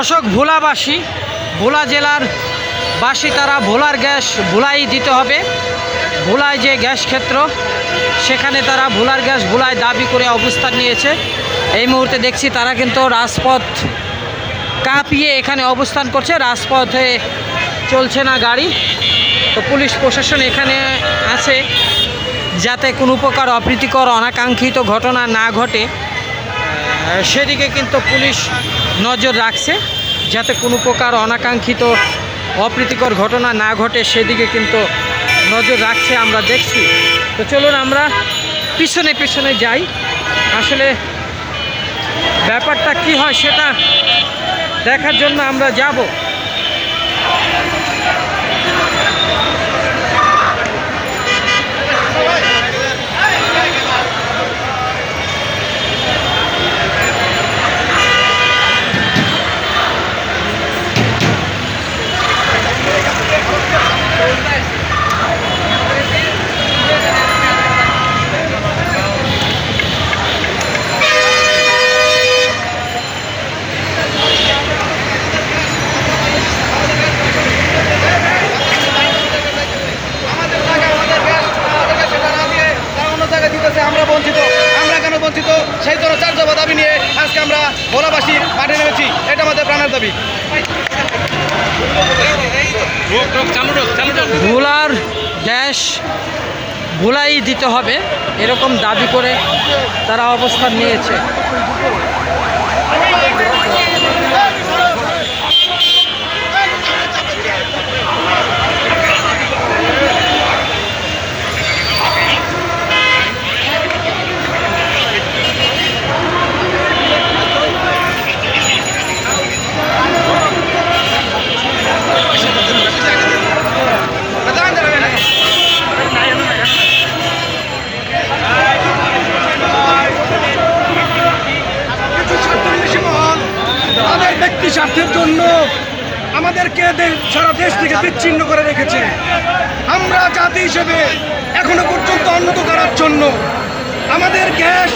দর্শক, ভোলাবাসী, ভোলা জেলার বাসী তারা ভোলার গ্যাস ভোলাই দিতে হবে। ভোলায় যে গ্যাস ক্ষেত্র, সেখানে তারা ভোলার গ্যাস ভোলায় দাবি করে অবস্থান নিয়েছে। এই মুহূর্তে দেখছি তারা কিন্তু রাজপথ কাঁপিয়ে এখানে অবস্থান করছে। রাজপথে চলছে না গাড়ি। তো পুলিশ প্রশাসন এখানে আছে যাতে কোনো প্রকার অপ্রীতিকর, অনাকাঙ্ক্ষিত ঘটনা না ঘটে। সেদিকে কিন্তু পুলিশ নজর রাখছে যাতে কোনো প্রকার অনাকাঙ্ক্ষিত অপ্রীতিকর ঘটনা না ঘটে, সেদিকে কিন্তু নজর রাখছে, আমরা দেখছি। তো চলুন আমরা পিছনে পিছনে যাই। আসলে ব্যাপারটা কি হয় সেটা দেখার জন্য আমরা যাব আমাদের জায়গায় আমাদের গ্যাস আমাদেরকে সেটা না দিয়ে তারা অন্য জায়গায় দিতেছে আমরা বঞ্চিত আমরা কেন বঞ্চিত সেই জন্য চার দফা দাবি নিয়ে আজকে আমরা ভোলাবাসী মাঠে নেমেছি। এটা আমাদের প্রাণের দাবি। ভোলার গ্যাস ভোলাই দিতে হবে এরকম দাবি করে তারা অবস্থান নিয়েছে। জন্য আমাদেরকে সারা দেশ থেকে বিচ্ছিন্ন করে রেখেছে। আমরা জাতি হিসেবে এখনও পর্যন্ত অন্ন করার জন্য আমাদের গ্যাস,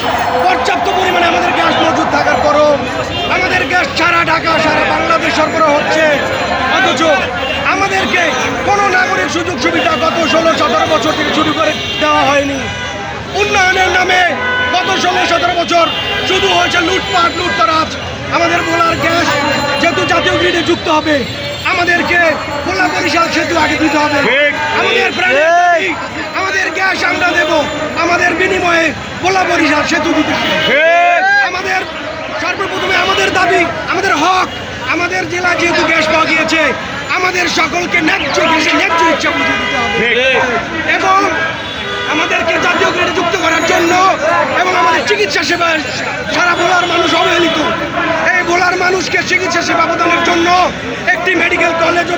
পর্যাপ্ত পরিমাণে আমাদের গ্যাস মজুদ থাকার পরও আমাদের গ্যাস সারা ঢাকা, সারা বাংলাদেশ সরবরাহ হচ্ছে। অথচ আমাদেরকে কোনো নাগরিক সুযোগ সুবিধা গত ষোলো, সতেরো বছর থেকে শুরু করে দেওয়া হয়নি। উন্নয়নের নামে গত ষোলো, সতেরো বছর শুধু হয়েছে লুটপাট, লুটতরাজ। আমাদের ভোলার গ্যাস যেহেতু জাতীয় গ্রিডে যুক্ত হবে। আমাদেরকে ভোলা বরিশাল সেতু আগে দিতে হবে। আমাদের আমাদের গ্যাস আমরা দেব আমাদের বিনিময়ে ভোলা বরিশাল সেতু দিতে হবে। আমাদের সর্বপ্রথমে আমাদের দাবি আমাদের হক আমাদের জেলা যেহেতু গ্যাস পাওয়া গিয়েছে আমাদের সকলকে ন্যায্য গ্যাসে ন্যায্য ইচ্ছা বুঝে দিতে হবে। এবং আমাদেরকে জাতীয় গ্রেডে যুক্ত করার জন্য এবং আমাদের চিকিৎসা সেবা সারা ভোলার মানুষ অবহেলিত এই ভোলার মানুষকে চিকিৎসা সেবা প্রদানের জন্য একটি মেডিকেল কলেজ ও